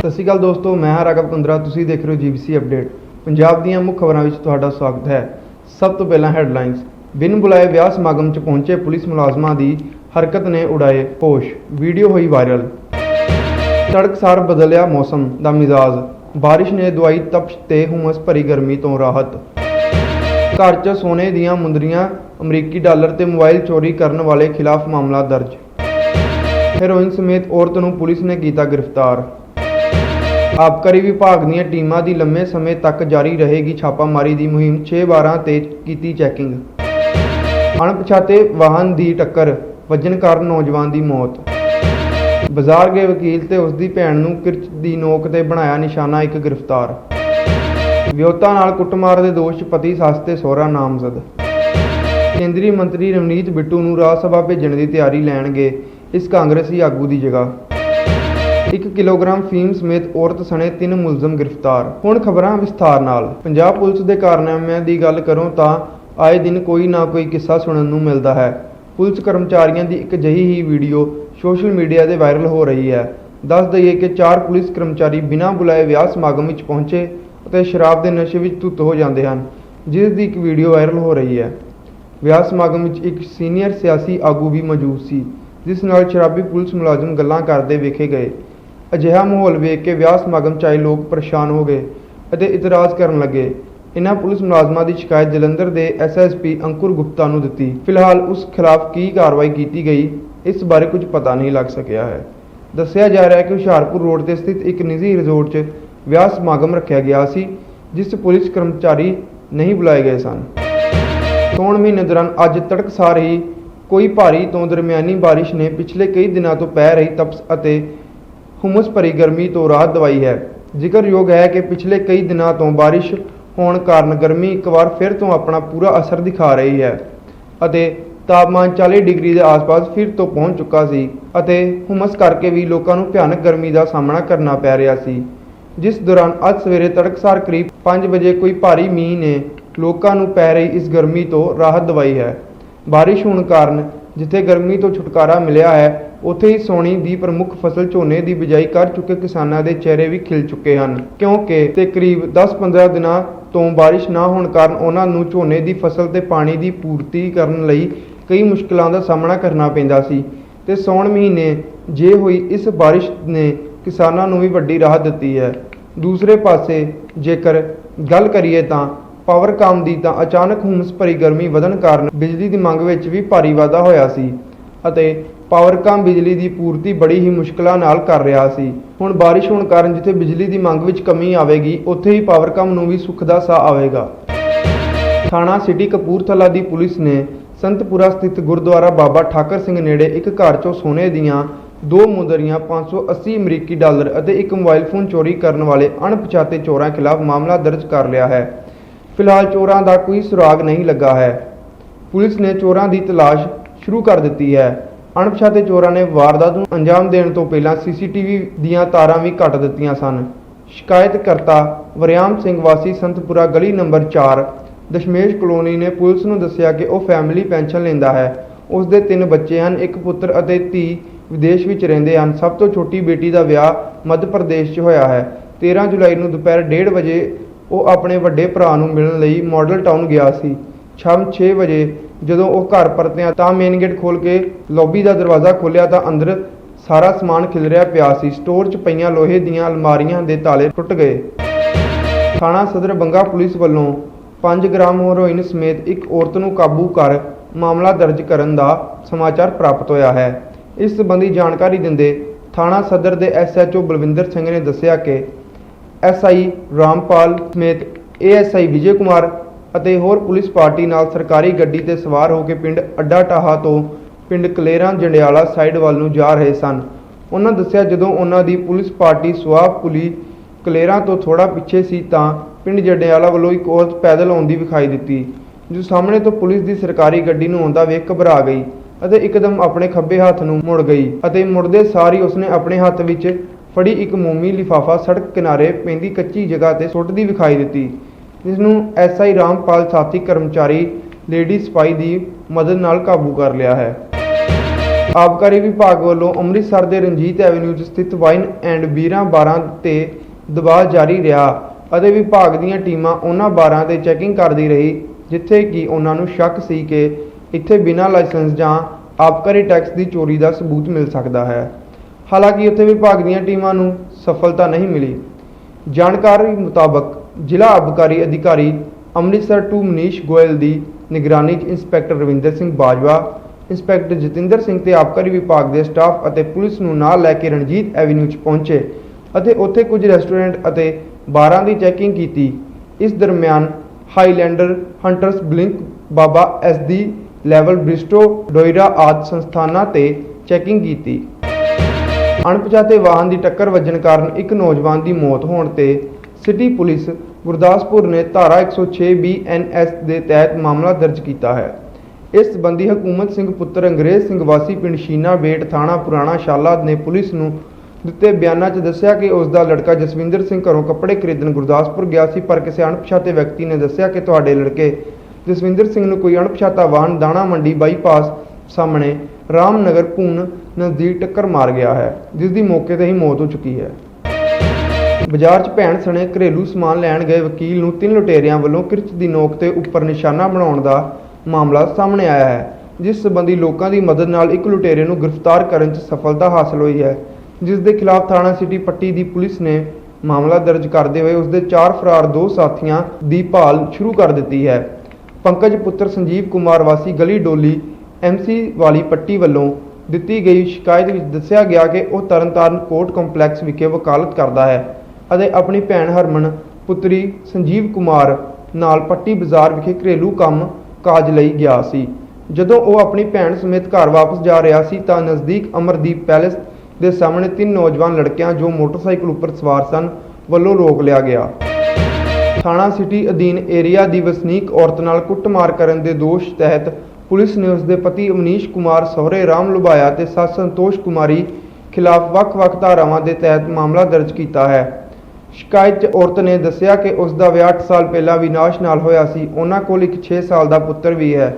ਸਤਿ ਸ਼੍ਰੀ ਅਕਾਲ ਦੋਸਤੋ, ਮੈਂ ਹਾਂ ਰਾਘਵ ਕੁੰਦਰਾ, ਤੁਸੀਂ ਦੇਖ ਰਹੇ ਹੋ ਜੀਬੀਸੀ ਅਪਡੇਟ। ਪੰਜਾਬ ਦੀਆਂ ਮੁੱਖ ਖਬਰਾਂ ਵਿੱਚ ਤੁਹਾਡਾ ਸਵਾਗਤ ਹੈ। ਸਭ ਤੋਂ ਪਹਿਲਾਂ ਹੈਡਲਾਈਨਸ। ਬਿਨ ਬੁਲਾਏ ਵਿਆਹ ਸਮਾਗਮ 'ਚ ਪਹੁੰਚੇ ਪੁਲਿਸ ਮੁਲਾਜ਼ਮਾਂ ਦੀ ਹਰਕਤ ਨੇ ਉਡਾਏ ਹੋਸ਼ ਵੀਡੀਓ ਹੋਈ ਵਾਇਰਲ। ਤੜਕਸਾਰ ਬਦਲਿਆ ਮੌਸਮ ਦਾ ਮਿਜ਼ਾਜ। ਬਾਰਿਸ਼ ਨੇ ਦਵਾਈ ਤਪਸ਼ ਤੇ ਹੁਮਸ ਭਰੀ ਗਰਮੀ ਤੋਂ ਰਾਹਤ। ਘਰ 'ਚ ਸੋਨੇ ਦੀਆਂ ਮੁੰਦਰੀਆਂ, ਅਮਰੀਕੀ ਡਾਲਰ ਤੇ ਮੋਬਾਈਲ ਚੋਰੀ ਕਰਨ ਵਾਲੇ ਖਿਲਾਫ ਮਾਮਲਾ ਦਰਜ। ਹੈਰੋਇਨ ਸਮੇਤ ਔਰਤ ਨੂੰ ਪੁਲਿਸ ਨੇ ਕੀਤਾ ਗ੍ਰਿਫਤਾਰ। ਆਬਕਾਰੀ ਵਿਭਾਗ ਦੀਆਂ ਟੀਮਾਂ ਦੀ ਲੰਮੇ ਸਮੇਂ ਤੱਕ ਜਾਰੀ ਰਹੇਗੀ ਛਾਪਾਮਾਰੀ ਦੀ ਮੁਹਿੰਮ 6/12 ਤੇ ਕੀਤੀ ਚੈਕਿੰਗ। ਅਣਪਛਾਤੇ ਵਾਹਨ ਦੀ ਟੱਕਰ, ਵੱਜਣ ਕਾਰਨ ਨੌਜਵਾਨ ਦੀ ਮੌਤ। ਬਾਜ਼ਾਰ ਗਏ ਵਕੀਲ ਤੇ ਉਸ ਦੀ ਭੈਣ ਨੂੰ ਕਿਰਚ ਦੀ ਨੋਕ ਤੇ ਬਣਾਇਆ ਨਿਸ਼ਾਨਾ, ਇੱਕ ਗ੍ਰਿਫਤਾਰ। ਵਿਅਹਤਾ ਨਾਲ ਕੁੱਟਮਾਰ ਦੇ ਦੋਸ਼ 'ਚ ਪਤੀ, ਸੱਸ ਤੇ ਸਹੁਰਾ ਨਾਮਜ਼ਦ। ਕੇਂਦਰੀ ਮੰਤਰੀ ਰਵਨੀਤ ਬਿੱਟੂ ਨੂੰ ਰਾਜ ਸਭਾ ਭੇਜਣ ਦੀ ਤਿਆਰੀ ਲੈਣਗੇ, ਇਸ ਕਾਂਗਰਸੀ ਆਗੂ ਦੀ ਜਗ੍ਹਾ। 1 ਕਿਲੋਗ੍ਰਾਮ ਫੀਮ ਸਮੇਤ ਔਰਤ ਸਣੇ ਤਿੰਨ ਮੁਲਜ਼ਮ ਗ੍ਰਿਫਤਾਰ। ਹੁਣ ਖਬਰਾਂ ਵਿਸਥਾਰ ਨਾਲ। ਪੰਜਾਬ ਪੁਲਿਸ ਦੇ ਕਾਰਨਾਮਿਆਂ ਦੀ ਗੱਲ ਕਰੋ ਤਾਂ ਆਏ ਦਿਨ ਕੋਈ ਨਾ ਕੋਈ ਕਿੱਸਾ ਸੁਣਨ ਨੂੰ ਮਿਲਦਾ ਹੈ। ਪੁਲਿਸ ਕਰਮਚਾਰੀਆਂ ਦੀ ਇੱਕ ਅਜਿਹੀ ਹੀ ਵੀਡੀਓ ਸੋਸ਼ਲ ਮੀਡੀਆ ਤੇ ਵਾਇਰਲ ਹੋ ਰਹੀ ਹੈ। ਦੱਸ ਦਈਏ ਕਿ ਚਾਰ ਪੁਲਿਸ ਕਰਮਚਾਰੀ ਬਿਨਾਂ ਬੁਲਾਏ ਵਿਆਹ ਸਮਾਗਮ ਵਿੱਚ ਪਹੁੰਚੇ ਅਤੇ ਸ਼ਰਾਬ ਦੇ ਨਸ਼ੇ ਵਿੱਚ ਧੁੱਤ ਹੋ ਜਾਂਦੇ ਹਨ, ਜਿਸ ਦੀ ਇੱਕ ਵੀਡੀਓ ਵਾਇਰਲ ਹੋ ਰਹੀ ਹੈ। ਵਿਆਹ ਸਮਾਗਮ ਵਿੱਚ ਇੱਕ ਸੀਨੀਅਰ ਸਿਆਸੀ ਆਗੂ ਵੀ ਮੌਜੂਦ ਸੀ, ਜਿਸ ਨਾਲ ਸ਼ਰਾਬੀ ਪੁਲਿਸ ਮੁਲਾਜ਼ਮ ਗੱਲਾਂ ਕਰਦੇ ਵੇਖੇ ਗਏ। ਅਜਿਹਾ ਮਾਹੌਲ ਵੇਖ ਕੇ ਵਿਆਹ ਸਮਾਗਮ 'ਚ ਆਏ ਲੋਕ ਪਰੇਸ਼ਾਨ ਹੋ ਗਏ ਅਤੇ ਇਤਰਾਜ਼ ਕਰਨ ਲੱਗੇ। ਇਨ੍ਹਾਂ ਪੁਲਿਸ ਮੁਲਾਜ਼ਮਾਂ ਦੀ ਸ਼ਿਕਾਇਤ ਜਲੰਧਰ ਦੇ ਐਸਐਸਪੀ ਅੰਕੁਰ ਗੁਪਤਾ ਨੂੰ ਦਿੱਤੀ। ਫਿਲਹਾਲ ਉਸ ਖਿਲਾਫ ਕੀ ਕਾਰਵਾਈ ਕੀਤੀ ਗਈ, ਇਸ ਬਾਰੇ ਕੁਝ ਪਤਾ ਨਹੀਂ ਲੱਗ ਸਕਿਆ ਹੈ। ਦੱਸਿਆ ਜਾ ਰਿਹਾ ਹੈ ਕਿ ਹੁਸ਼ਿਆਰਪੁਰ ਰੋਡ ਤੇ ਸਥਿਤ ਇੱਕ ਨਿੱਜੀ ਰਿਜ਼ੋਰਟ 'ਚ ਵਿਆਹ ਸਮਾਗਮ ਰੱਖਿਆ ਗਿਆ ਸੀ, ਜਿਸ 'ਚ ਪੁਲਿਸ ਕਰਮਚਾਰੀ ਨਹੀਂ ਬੁਲਾਏ ਗਏ ਸਨ। ਸੌਣ ਮਹੀਨੇ ਦੌਰਾਨ ਅੱਜ ਤੜਕਸਾਰ ਹੀ ਕੋਈ ਭਾਰੀ ਤੋਂ ਦਰਮਿਆਨੀ ਬਾਰਿਸ਼ ਨੇ ਪਿਛਲੇ ਕਈ ਦਿਨਾਂ ਤੋਂ ਪੈ ਰਹੀ ਤਪਸ਼ ਅਤੇ ਹੁਮਸ ਭਰੀ ਗਰਮੀ ਤੋਂ ਰਾਹਤ ਦਵਾਈ ਹੈ। ਜ਼ਿਕਰਯੋਗ ਹੈ ਕਿ ਪਿਛਲੇ ਕਈ ਦਿਨਾਂ ਤੋਂ ਬਾਰਿਸ਼ ਹੋਣ ਕਾਰਨ ਗਰਮੀ ਇੱਕ ਵਾਰ ਫਿਰ ਤੋਂ ਆਪਣਾ ਪੂਰਾ ਅਸਰ ਦਿਖਾ ਰਹੀ ਹੈ ਅਤੇ ਤਾਪਮਾਨ 40 ਡਿਗਰੀ ਦੇ ਆਸ-ਪਾਸ ਫਿਰ ਤੋਂ ਪਹੁੰਚ ਚੁੱਕਾ ਸੀ ਅਤੇ ਹੁਮਸ ਕਰਕੇ ਵੀ ਲੋਕਾਂ ਨੂੰ ਭਿਆਨਕ ਗਰਮੀ ਦਾ ਸਾਹਮਣਾ ਕਰਨਾ ਪੈ ਰਿਹਾ ਸੀ। ਜਿਸ ਦੌਰਾਨ ਅੱਜ ਸਵੇਰੇ ਤੜਕਸਾਰ ਕਰੀਬ 5 ਵਜੇ ਕੋਈ ਭਾਰੀ ਮੀਂਹ ਨੇ ਲੋਕਾਂ ਨੂੰ ਪੈ ਰਹੀ ਇਸ ਗਰਮੀ ਤੋਂ ਰਾਹਤ ਦਵਾਈ ਹੈ। ਬਾਰਿਸ਼ ਹੋਣ ਕਾਰਨ ਜਿੱਥੇ ਗਰਮੀ ਤੋਂ ਛੁਟਕਾਰਾ ਮਿਲਿਆ ਹੈ ਉੱਥੇ ਹੀ ਸੋਣੀ ਦੀ ਪ੍ਰਮੁੱਖ ਫਸਲ ਝੋਨੇ ਦੀ ਬਿਜਾਈ ਕਰ ਚੁੱਕੇ ਕਿਸਾਨਾਂ ਦੇ ਚਿਹਰੇ ਵੀ ਖਿਲ ਚੁੱਕੇ ਹਨ। ਕਿਉਂਕਿ ਤੇ ਕਰੀਬ 10-15 ਦਿਨਾਂ ਤੋਂ ਬਾਰਿਸ਼ ਨਾ ਹੋਣ ਕਾਰਨ ਉਹਨਾਂ ਨੂੰ ਝੋਨੇ ਦੀ ਫਸਲ ਤੇ ਪਾਣੀ ਦੀ ਪੂਰਤੀ ਕਰਨ ਲਈ ਕਈ ਮੁਸ਼ਕਲਾਂ ਦਾ ਸਾਹਮਣਾ ਕਰਨਾ ਪੈਂਦਾ ਸੀ। ਤੇ ਸੌਣ ਮਹੀਨੇ ਜੇ ਹੋਈ ਇਸ ਬਾਰਿਸ਼ ਨੇ ਕਿਸਾਨਾਂ ਨੂੰ ਵੀ ਵੱਡੀ ਰਾਹਤ ਦਿੱਤੀ ਹੈ। ਦੂਸਰੇ ਪਾਸੇ ਜੇਕਰ ਗੱਲ ਕਰੀਏ ਤਾਂ ਪਾਵਰਕਾਮ ਦੀ ਤਾਂ ਅਚਾਨਕ ਹੁਮਸ ਭਰੀ ਗਰਮੀ ਵਧਣ ਕਾਰਨ ਬਿਜਲੀ ਦੀ ਮੰਗ ਵਿੱਚ ਵੀ ਭਾਰੀ ਵਾਧਾ ਹੋਇਆ ਸੀ ਅਤੇ ਪਾਵਰਕਾਮ ਬਿਜਲੀ ਦੀ ਪੂਰਤੀ ਬੜੀ ਹੀ ਮੁਸ਼ਕਲਾਂ ਨਾਲ ਕਰ ਰਿਹਾ ਸੀ। ਹੁਣ ਬਾਰਿਸ਼ ਹੋਣ ਕਾਰਨ ਜਿੱਥੇ ਬਿਜਲੀ ਦੀ ਮੰਗ ਵਿੱਚ ਕਮੀ ਆਵੇਗੀ, ਉੱਥੇ ਹੀ ਪਾਵਰਕਾਮ ਨੂੰ ਵੀ ਸੁੱਖ ਦਾ ਸਾਹ ਆਵੇਗਾ। ਥਾਣਾ ਸਿਟੀ ਕਪੂਰਥਲਾ ਦੀ ਪੁਲਿਸ ਨੇ ਸੰਤਪੁਰਾ ਸਥਿਤ ਗੁਰਦੁਆਰਾ ਬਾਬਾ ਠਾਕਰ ਸਿੰਘ ਨੇੜੇ ਇੱਕ ਘਰ ਚੋਂ ਸੋਨੇ ਦੀਆਂ ਦੋ ਮੁੰਦਰੀਆਂ 580 ਅਮਰੀਕੀ ਡਾਲਰ ਅਤੇ ਇੱਕ ਮੋਬਾਈਲ ਫੋਨ ਚੋਰੀ ਕਰਨ ਵਾਲੇ ਅਣਪਛਾਤੇ ਚੋਰਾਂ ਖਿਲਾਫ ਮਾਮਲਾ ਦਰਜ ਕਰ ਲਿਆ ਹੈ। ਫਿਲਹਾਲ ਚੋਰਾਂ ਦਾ ਕੋਈ ਸੁਰਾਗ ਨਹੀਂ ਲੱਗਾ ਹੈ। ਪੁਲਿਸ ਨੇ ਚੋਰਾਂ ਦੀ ਤਲਾਸ਼ ਸ਼ੁਰੂ ਕਰ ਦਿੱਤੀ ਹੈ। ਅਣਪਛਾਤੇ ਚੋਰਾਂ ਨੇ ਵਾਰਦਾਤ ਨੂੰ ਅੰਜਾਮ ਦੇਣ ਤੋਂ ਪਹਿਲਾਂ ਸੀਸੀਟੀਵੀ ਦੀਆਂ ਤਾਰਾਂ ਵੀ ਕੱਟ ਦਿੱਤੀਆਂ ਸਨ। ਸ਼ਿਕਾਇਤਕਰਤਾ ਵਰਿਆਮ ਸਿੰਘ ਵਾਸੀ ਸੰਤਪੁਰਾ ਗਲੀ ਨੰਬਰ 4 ਦਸ਼ਮੇਸ਼ ਕਲੋਨੀ ਨੇ ਪੁਲਿਸ ਨੂੰ ਦੱਸਿਆ ਕਿ ਉਹ ਫੈਮਿਲੀ ਪੈਨਸ਼ਨ ਲੈਂਦਾ ਹੈ। ਉਸ ਦੇ ਤਿੰਨ ਬੱਚੇ ਹਨ, ਇੱਕ ਪੁੱਤਰ ਅਤੇ ਧੀ ਵਿਦੇਸ਼ ਵਿੱਚ ਰਹਿੰਦੇ ਹਨ। ਸਭ ਤੋਂ ਛੋਟੀ ਬੇਟੀ ਦਾ ਵਿਆਹ ਮੱਧ ਪ੍ਰਦੇਸ਼ 'ਚ ਹੋਇਆ ਹੈ। 13 ਜੁਲਾਈ ਨੂੰ ਦੁਪਹਿਰ 1:30 ਵਜੇ ਉਹ ਆਪਣੇ ਵੱਡੇ ਭਰਾ ਨੂੰ ਮਿਲਣ ਲਈ ਮਾਡਲ ਟਾਊਨ ਗਿਆ ਸੀ। ਸ਼ਾਮ 6 ਵਜੇ ਜਦੋਂ ਉਹ ਘਰ ਪਰਤਿਆ ਤਾਂ ਮੇਨ ਗੇਟ ਖੋਲ ਕੇ ਲੌਬੀ ਦਾ ਦਰਵਾਜ਼ਾ ਖੋਲ੍ਹਿਆ ਤਾਂ ਅੰਦਰ ਸਾਰਾ ਸਮਾਨ ਖਿਲਰਿਆ ਪਿਆ ਸੀ। ਸਟੋਰ 'ਚ ਪਈਆਂ ਲੋਹੇ ਦੀਆਂ ਅਲਮਾਰੀਆਂ ਦੇ ਤਾਲੇ ਟੁੱਟ ਗਏ। ਥਾਣਾ ਸਦਰ ਬੰਗਾ ਪੁਲਿਸ ਵੱਲੋਂ 5 ਗ੍ਰਾਮ ਹੈਰੋਇਨ ਸਮੇਤ ਇੱਕ ਔਰਤ ਨੂੰ ਕਾਬੂ ਕਰ ਮਾਮਲਾ ਦਰਜ ਕਰਨ ਦਾ ਸਮਾਚਾਰ ਪ੍ਰਾਪਤ ਹੋਇਆ ਹੈ। ਇਸ ਸੰਬੰਧੀ ਜਾਣਕਾਰੀ ਦਿੰਦੇ ਥਾਣਾ ਸਦਰ ਦੇ ਐਸਐਚਓ ਬਲਵਿੰਦਰ ਸਿੰਘ ਨੇ ਦੱਸਿਆ ਕਿ ਐਸਆਈ ਰਾਮਪਾਲ ਸਮੇਤ ਏਐਸਆਈ ਵਿਜੇ ਕੁਮਾਰ ਅਤੇ ਹੋਰ ਪੁਲਿਸ ਪਾਰਟੀ ਨਾਲ ਸਰਕਾਰੀ ਗੱਡੀ ਤੇ ਸਵਾਰ ਹੋ ਕੇ ਪਿੰਡ ਅੱਡਾ ਟਾਹਾ ਤੋਂ ਪਿੰਡ ਕਲੇਰਾਂ ਜੰਡਿਆਲਾ ਸਾਈਡ ਵੱਲ ਨੂੰ ਜਾ ਰਹੇ ਸਨ। ਉਹਨਾਂ ਦੱਸਿਆ, ਜਦੋਂ ਉਹਨਾਂ ਦੀ ਪੁਲਿਸ ਪਾਰਟੀ ਸੁਆਹ ਪੁਲੀ ਕਲੇਰਾਂ ਤੋਂ ਥੋੜਾ ਪਿੱਛੇ ਸੀ ਤਾਂ ਪਿੰਡ ਜੰਡਿਆਲਾ ਵੱਲੋਂ ਇੱਕ ਔਰਤ ਪੈਦਲ ਆਉਂਦੀ ਵਿਖਾਈ ਦਿੱਤੀ, ਜੋ ਸਾਹਮਣੇ ਤੋਂ ਪੁਲਿਸ ਦੀ ਸਰਕਾਰੀ ਗੱਡੀ ਨੂੰ ਆਉਂਦਾ ਵੇਖ ਘਬਰਾ ਗਈ ਅਤੇ ਇੱਕਦਮ ਆਪਣੇ ਖੱਬੇ ਹੱਥ ਨੂੰ ਮੁੜ ਗਈ ਅਤੇ ਮੁੜਦੇ ਸਾਰ ਹੀ ਉਸਨੇ ਆਪਣੇ ਹੱਥ ਵਿੱਚ ਫੜੀ ਇੱਕ ਮੋਮੀ ਲਿਫਾਫਾ ਸੜਕ ਕਿਨਾਰੇ ਪੈਂਦੀ ਕੱਚੀ ਜਗ੍ਹਾ ਤੇ ਸੁੱਟਦੀ ਵਿਖਾਈ ਦਿੱਤੀ। ਜਿਸ ਨੂੰ ਐਸਆਈ ਰਾਮਪਾਲ ਸਾਥੀ ਕਰਮਚਾਰੀ ਲੇਡੀ ਸਪਾਈ ਦੀ ਮਦਦ ਨਾਲ ਕਾਬੂ ਕਰ ਲਿਆ ਹੈ। ਆਬਕਾਰੀ ਵਿਭਾਗ ਵੱਲੋਂ ਅੰਮ੍ਰਿਤਸਰ ਦੇ ਰਣਜੀਤ ਐਵਨਿਊ 'ਚ ਸਥਿਤ ਵਾਈਨ ਐਂਡ ਬੀਰਾਂ ਬਾਰਾਂ ਤੇ ਦਬਾਅ ਜਾਰੀ ਰਿਹਾ ਅਤੇ ਵਿਭਾਗ ਦੀਆਂ ਟੀਮਾਂ ਉਹਨਾਂ ਬਾਰਾਂ ਤੇ ਚੈਕਿੰਗ ਕਰਦੀ ਰਹੀ, ਜਿੱਥੇ ਕਿ ਉਹਨਾਂ ਨੂੰ ਸ਼ੱਕ ਸੀ ਕਿ ਇੱਥੇ ਬਿਨਾਂ ਲਾਇਸੈਂਸ ਜਾਂ ਆਬਕਾਰੀ ਟੈਕਸ ਦੀ ਚੋਰੀ ਦਾ ਸਬੂਤ ਮਿਲ ਸਕਦਾ ਹੈ। ਹਾਲਾਂਕਿ ਉੱਥੇ ਵਿਭਾਗ ਦੀਆਂ ਟੀਮਾਂ ਨੂੰ ਸਫਲਤਾ ਨਹੀਂ ਮਿਲੀ। ਜਾਣਕਾਰੀ ਮੁਤਾਬਕ ਜ਼ਿਲ੍ਹਾ ਆਬਕਾਰੀ ਅਧਿਕਾਰੀ ਅੰਮ੍ਰਿਤਸਰ ਟੂ ਮਨੀਸ਼ ਗੋਇਲ ਦੀ ਨਿਗਰਾਨੀ 'ਚ ਇੰਸਪੈਕਟਰ ਰਵਿੰਦਰ ਸਿੰਘ ਬਾਜਵਾ, ਇੰਸਪੈਕਟਰ ਜਤਿੰਦਰ ਸਿੰਘ ਤੇ ਆਬਕਾਰੀ ਵਿਭਾਗ ਦੇ ਸਟਾਫ ਅਤੇ ਪੁਲਿਸ ਨੂੰ ਨਾਲ ਲੈ ਕੇ ਰਣਜੀਤ ਐਵੀਨਿਊ 'ਚ ਪਹੁੰਚੇ ਅਤੇ ਉੱਥੇ ਕੁਝ ਰੈਸਟੋਰੈਂਟ ਅਤੇ ਬਾਰਾਂ ਦੀ ਚੈਕਿੰਗ ਕੀਤੀ। ਇਸ ਦਰਮਿਆਨ Highlander Hunters Blink, Baba SD level ਬ੍ਰਿਸਟੋ, ਡੋਇਰਾ ਆਦਿ ਸੰਸਥਾਨਾਂ ਤੇ ਚੈਕਿੰਗ ਕੀਤੀ। ਅਣਪਛਾਤੇ ਵਾਹਨ ਦੀ ਟੱਕਰ ਵੱਜਣ ਕਾਰਨ ਇੱਕ ਨੌਜਵਾਨ ਦੀ ਮੌਤ ਹੋਣ ਤੇ ਸਿਟੀ ਪੁਲਿਸ ਗੁਰਦਾਸਪੁਰ ਨੇ ਧਾਰਾ 106 ਬੀਐਨਐਸ ਦੇ ਤਹਿਤ ਮਾਮਲਾ ਦਰਜ ਕੀਤਾ ਹੈ। ਇਸ ਸਬੰਧੀ ਹਕੂਮਤ ਸਿੰਘ ਪੁੱਤਰ ਅੰਗਰੇਜ਼ ਸਿੰਘ ਵਾਸੀ ਪਿੰਡ ਸ਼ੀਨਾ ਬੇਟ ਥਾਣਾ ਪੁਰਾਣਾ ਸ਼ਾਲਾ ਨੇ ਪੁਲਿਸ ਨੂੰ ਦਿੱਤੇ ਬਿਆਨਾਂ 'ਚ ਦੱਸਿਆ ਕਿ ਉਸ ਦਾ ਲੜਕਾ ਜਸਵਿੰਦਰ ਸਿੰਘ ਘਰੋਂ ਕੱਪੜੇ ਖਰੀਦਣ ਗੁਰਦਾਸਪੁਰ ਗਿਆ ਸੀ, ਪਰ ਕਿਸੇ ਅਣਪਛਾਤੇ ਵਿਅਕਤੀ ਨੇ ਦੱਸਿਆ ਕਿ ਤੁਹਾਡੇ ਲੜਕੇ ਜਸਵਿੰਦਰ ਸਿੰਘ ਨੂੰ ਕੋਈ ਅਣਪਛਾਤਾ ਵਾਹਨ, ਦਾਣਾ ਮੰਡੀ ਬਾਈਪਾਸ ਸਾਹਮਣੇ ਰਾਮਨਗਰ ਭੂਨ ਨਜ਼ਦੀਕ ਟੱਕਰ ਮਾਰ ਗਿਆ ਹੈ, ਜਿਸ ਦੀ ਮੌਕੇ ਤੇ ਹੀ ਮੌਤ ਹੋ ਚੁੱਕੀ ਹੈ। ਬਾਜ਼ਾਰ 'ਚ ਭੈਣ ਸਣੇ ਘਰੇਲੂ ਸਮਾਨ ਲੈਣ ਗਏ ਵਕੀਲ ਨੂੰ ਤਿੰਨ ਲੁਟੇਰਿਆਂ ਵੱਲੋਂ ਕਿਰਚ ਦੀ ਨੋਕ ਤੇ ਉੱਪਰ ਨਿਸ਼ਾਨਾ ਬਣਾਉਣ ਦਾ ਮਾਮਲਾ ਸਾਹਮਣੇ ਆਇਆ ਹੈ, ਜਿਸ ਸੰਬੰਧੀ ਲੋਕਾਂ ਦੀ ਮਦਦ ਨਾਲ ਇੱਕ ਲੁਟੇਰੇ ਨੂੰ ਗ੍ਰਿਫਤਾਰ ਕਰਨ 'ਚ ਸਫਲਤਾ ਹਾਸਲ ਹੋਈ ਹੈ, ਜਿਸ ਦੇ ਖਿਲਾਫ ਥਾਣਾ ਸਿਟੀ ਪੱਟੀ ਦੀ ਪੁਲਿਸ ਨੇ ਮਾਮਲਾ ਦਰਜ ਕਰਦੇ ਹੋਏ ਉਸ ਦੇ ਚਾਰ ਫਰਾਰ ਦੋ ਸਾਥੀਆਂ ਦੀ ਭਾਲ ਸ਼ੁਰੂ ਕਰ ਦਿੱਤੀ ਹੈ। ਪੰਕਜ ਪੁੱਤਰ ਸੰਜੀਵ ਕੁਮਾਰ ਵਾਸੀ ਗਲੀ ਡੋਲੀ ਐਮਸੀ ਵਾਲੀ ਪੱਟੀ ਵੱਲੋਂ ਦਿੱਤੀ ਗਈ ਸ਼ਿਕਾਇਤ ਵਿੱਚ ਦੱਸਿਆ ਗਿਆ ਕਿ ਉਹ ਤਰਨਤਾਰਨ ਕੋਰਟ ਕੰਪਲੈਕਸ ਵਿਖੇ ਵਕਾਲਤ ਕਰਦਾ ਹੈ। ਅਤੇ ਆਪਣੀ ਭੈਣ ਹਰਮਨ, ਪੁੱਤਰੀ ਸੰਜੀਵ ਕੁਮਾਰ ਨਾਲ ਪੱਟੀ ਬਾਜ਼ਾਰ ਵਿਖੇ ਘਰੇਲੂ ਕੰਮ ਕਾਜ ਲਈ ਗਿਆ ਸੀ। ਜਦੋਂ ਉਹ ਆਪਣੀ ਭੈਣ ਸਮੇਤ ਘਰ ਵਾਪਸ ਜਾ ਰਿਹਾ ਸੀ ਤਾਂ ਨਜ਼ਦੀਕ ਅਮਰਦੀਪ ਪੈਲੇਸ ਦੇ ਸਾਹਮਣੇ ਤਿੰਨ ਨੌਜਵਾਨ ਲੜਕਿਆਂ ਜੋ ਮੋਟਰਸਾਈਕਲ ਉੱਪਰ ਸਵਾਰ ਸਨ ਵੱਲੋਂ ਰੋਕ ਲਿਆ ਗਿਆ। ਥਾਣਾ ਸਿਟੀ ਅਧੀਨ ਏਰੀਆ ਦੀ ਵਸਨੀਕ ਔਰਤ ਨਾਲ ਕੁੱਟਮਾਰ ਕਰਨ ਦੇ ਦੋਸ਼ ਤਹਿਤ ਪੁਲਿਸ ਨੇ ਉਸ ਦੇ ਪਤੀ ਅਮਨੀਸ਼ ਕੁਮਾਰ, ਸਹੁਰੇ ਰਾਮ ਲੁਬਾਇਆ ਤੇ ਸੱਸ ਸੰਤੋਸ਼ ਕੁਮਾਰੀ ਖਿਲਾਫ ਵੱਖ-ਵੱਖ ਧਾਰਾਵਾਂ ਦੇ ਤਹਿਤ ਮਾਮਲਾ ਦਰਜ ਕੀਤਾ ਹੈ। ਸ਼ਿਕਾਇਤ 'ਚ ਔਰਤ ਨੇ ਦੱਸਿਆ ਕਿ ਉਸ ਦਾ ਵਿਆਹ 8 ਸਾਲ ਪਹਿਲਾਂ ਵਿਨਾਸ਼ ਨਾਲ ਹੋਇਆ ਸੀ। ਉਹਨਾਂ ਕੋਲ ਇੱਕ 6 ਸਾਲ ਦਾ ਪੁੱਤਰ ਵੀ ਹੈ।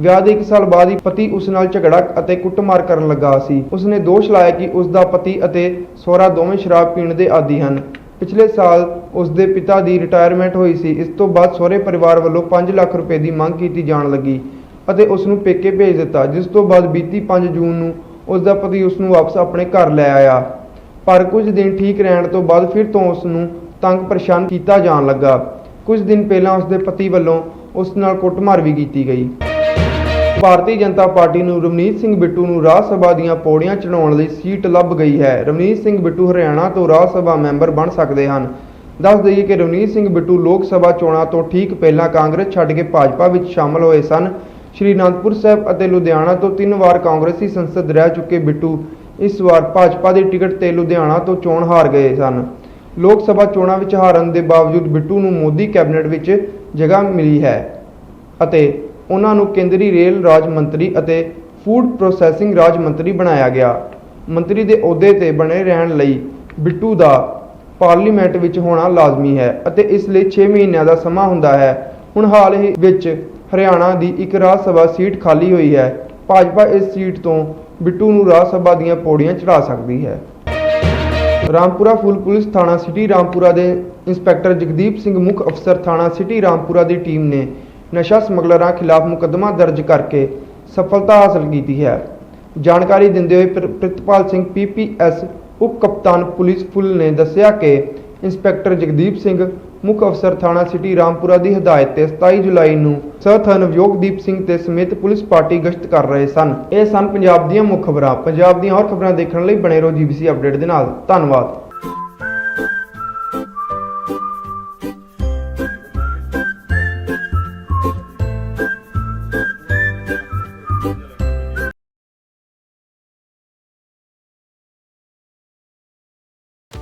ਵਿਆਹ ਦੇ 1 ਸਾਲ ਬਾਅਦ ਹੀ ਪਤੀ ਉਸ ਨਾਲ ਝਗੜਾ ਅਤੇ ਕੁੱਟਮਾਰ ਕਰਨ ਲੱਗਾ ਸੀ। ਉਸ ਨੇ ਦੋਸ਼ ਲਾਇਆ ਕਿ ਉਸ ਦਾ ਪਤੀ ਅਤੇ ਸਹੁਰਾ ਦੋਵੇਂ ਸ਼ਰਾਬ ਪੀਣ ਦੇ ਆਦੀ ਹਨ। ਪਿਛਲੇ ਸਾਲ ਉਸ ਦੇ ਪਿਤਾ ਦੀ ਰਿਟਾਇਰਮੈਂਟ ਹੋਈ ਸੀ। ਇਸ ਤੋਂ ਬਾਅਦ ਸਹੁਰੇ ਪਰਿਵਾਰ ਵੱਲੋਂ 5 ਲੱਖ ਰੁਪਏ ਦੀ ਮੰਗ ਕੀਤੀ ਜਾਣ ਲੱਗੀ ਅਤੇ ਉਸ ਨੂੰ ਪੇਕੇ ਭੇਜ ਦਿੱਤਾ, ਜਿਸ ਤੋਂ ਬਾਅਦ ਬੀਤੀ 5 ਜੂਨ ਨੂੰ ਉਸ ਦਾ ਪਤੀ ਉਸ ਨੂੰ ਵਾਪਸ ਆਪਣੇ ਘਰ ਲੈ ਆਇਆ। ਪਰ ਕੁਝ ਦਿਨ ਠੀਕ ਰਹਿਣ ਤੋਂ ਬਾਅਦ ਫਿਰ ਤੋਂ ਉਸ ਨੂੰ ਤੰਗ ਪਰੇਸ਼ਾਨ ਕੀਤਾ ਜਾਣ ਲੱਗਾ। ਕੁਝ ਦਿਨ ਪਹਿਲਾਂ ਉਸ ਦੇ ਪਤੀ ਵੱਲੋਂ ਉਸ ਨਾਲ ਕੁੱਟਮਾਰ ਵੀ ਕੀਤੀ ਗਈ। ਭਾਰਤੀ ਜਨਤਾ ਪਾਰਟੀ ਨੂੰ ਰਵਨੀਤ ਸਿੰਘ ਬਿੱਟੂ ਨੂੰ ਰਾਜ ਸਭਾ ਦੀਆਂ ਪੌੜੀਆਂ ਚੜਾਉਣ ਲਈ ਸੀਟ ਲੱਭ ਗਈ ਹੈ। ਰਵਨੀਤ ਸਿੰਘ ਬਿੱਟੂ ਹਰਿਆਣਾ ਤੋਂ ਰਾਜ ਸਭਾ ਮੈਂਬਰ ਬਣ ਸਕਦੇ ਹਨ। ਦੱਸ ਦਈਏ ਕਿ ਰਵਨੀਤ ਸਿੰਘ ਬਿੱਟੂ ਲੋਕ ਸਭਾ ਚੋਣਾਂ ਤੋਂ ਠੀਕ ਪਹਿਲਾਂ ਕਾਂਗਰਸ ਛੱਡ ਕੇ ਭਾਜਪਾ ਵਿੱਚ ਸ਼ਾਮਲ ਹੋਏ ਸਨ। ਸ਼੍ਰੀ ਅਨੰਦਪੁਰ ਸਾਹਿਬ ਅਤੇ ਲੁਧਿਆਣਾ ਤੋਂ ਤਿੰਨ ਵਾਰ ਕਾਂਗਰਸੀ ਸੰਸਦ ਰਹਿ ਚੁੱਕੇ ਬਿੱਟੂ ਇਸ ਵਾਰ ਭਾਜਪਾ ਦੀ ਟਿਕਟ ਤੇ ਲੁਧਿਆਣਾ ਤੋਂ ਚੋਣ ਹਾਰ ਗਏ ਸਨ। ਲੋਕ ਸਭਾ ਚੋਣਾਂ ਵਿੱਚ ਹਾਰਨ ਦੇ ਬਾਵਜੂਦ ਬਿੱਟੂ ਨੂੰ ਮੋਦੀ ਕੈਬਨਿਟ ਵਿੱਚ ਜਗ੍ਹਾ ਮਿਲੀ ਹੈ ਅਤੇ ਉਹਨਾਂ ਨੂੰ ਕੇਂਦਰੀ ਰੇਲ ਰਾਜ ਮੰਤਰੀ ਅਤੇ ਫੂਡ ਪ੍ਰੋਸੈਸਿੰਗ ਰਾਜ ਮੰਤਰੀ ਬਣਾਇਆ ਗਿਆ। ਮੰਤਰੀ ਦੇ ਅਹੁਦੇ ਤੇ ਬਣੇ ਰਹਿਣ ਲਈ ਬਿੱਟੂ ਦਾ ਪਾਰਲੀਮੈਂਟ ਵਿੱਚ ਹੋਣਾ ਲਾਜ਼ਮੀ ਹੈ ਅਤੇ ਇਸ ਲਈ 6 ਮਹੀਨਿਆਂ ਦਾ ਸਮਾਂ ਹੁੰਦਾ ਹੈ। ਹੁਣ ਹਾਲ ਹੀ ਵਿੱਚ ਹਰਿਆਣਾ ਦੀ ਇੱਕ ਰਾਜ ਸਭਾ ਸੀਟ ਖਾਲੀ ਹੋਈ ਹੈ। ਭਾਜਪਾ ਇਸ ਸੀਟ ਤੋਂ ਬਿੱਟੂ ਨੂੰ ਰਾਜ ਸਭਾ ਦੀਆਂ ਪੌੜੀਆਂ ਚੜਾ ਸਕਦੀ ਹੈ। ਰਾਮਪੁਰਾ ਫੂਲ ਪੁਲਿਸ ਥਾਣਾ ਸਿਟੀ ਰਾਮਪੁਰਾ ਦੇ ਇੰਸਪੈਕਟਰ ਜਗਦੀਪ ਸਿੰਘ ਮੁੱਖ ਅਫਸਰ ਥਾਣਾ ਸਿਟੀ ਰਾਮਪੁਰਾ ਦੀ ਟੀਮ ਨੇ ਨਸ਼ਾ ਸਮਗਲਰਾਂ ਖਿਲਾਫ ਮੁਕੱਦਮਾ ਦਰਜ ਕਰਕੇ ਸਫਲਤਾ ਹਾਸਲ ਕੀਤੀ ਹੈ। ਜਾਣਕਾਰੀ ਦਿੰਦੇ ਹੋਏ ਪ੍ਰਿਤਪਾਲ ਸਿੰਘ ਪੀਪੀਐਸ ਉਪ ਕਪਤਾਨ ਪੁਲਿਸ ਫੁੱਲ ਨੇ ਦੱਸਿਆ ਕਿ ਇੰਸਪੈਕਟਰ ਜਗਦੀਪ ਸਿੰਘ ਮੁੱਖ ਅਫਸਰ ਥਾਣਾ ਸਿਟੀ ਰਾਮਪੁਰਾ ਦੀ ਹਦਾਇਤ ਤੇ 27 ਜੁਲਾਈ ਨੂੰ ਸਥ ਨਵਯੋਗਦੀਪ ਸਿੰਘ ਤੇ ਸਮੇਤ ਪੁਲਿਸ ਪਾਰਟੀ ਗਸ਼ਤ ਕਰ ਰਹੇ ਸਨ। ਇਹ ਸਨ ਪੰਜਾਬ ਦੀਆਂ ਮੁੱਖ ਖਬਰਾਂ। ਪੰਜਾਬ ਦੀਆਂ ਹੋਰ ਖਬਰਾਂ ਦੇਖਣ ਲਈ ਬਣੇ ਰਹੋ ਜੀਬੀਸੀ ਅਪਡੇਟ ਦੇ ਨਾਲ। ਧੰਨਵਾਦ।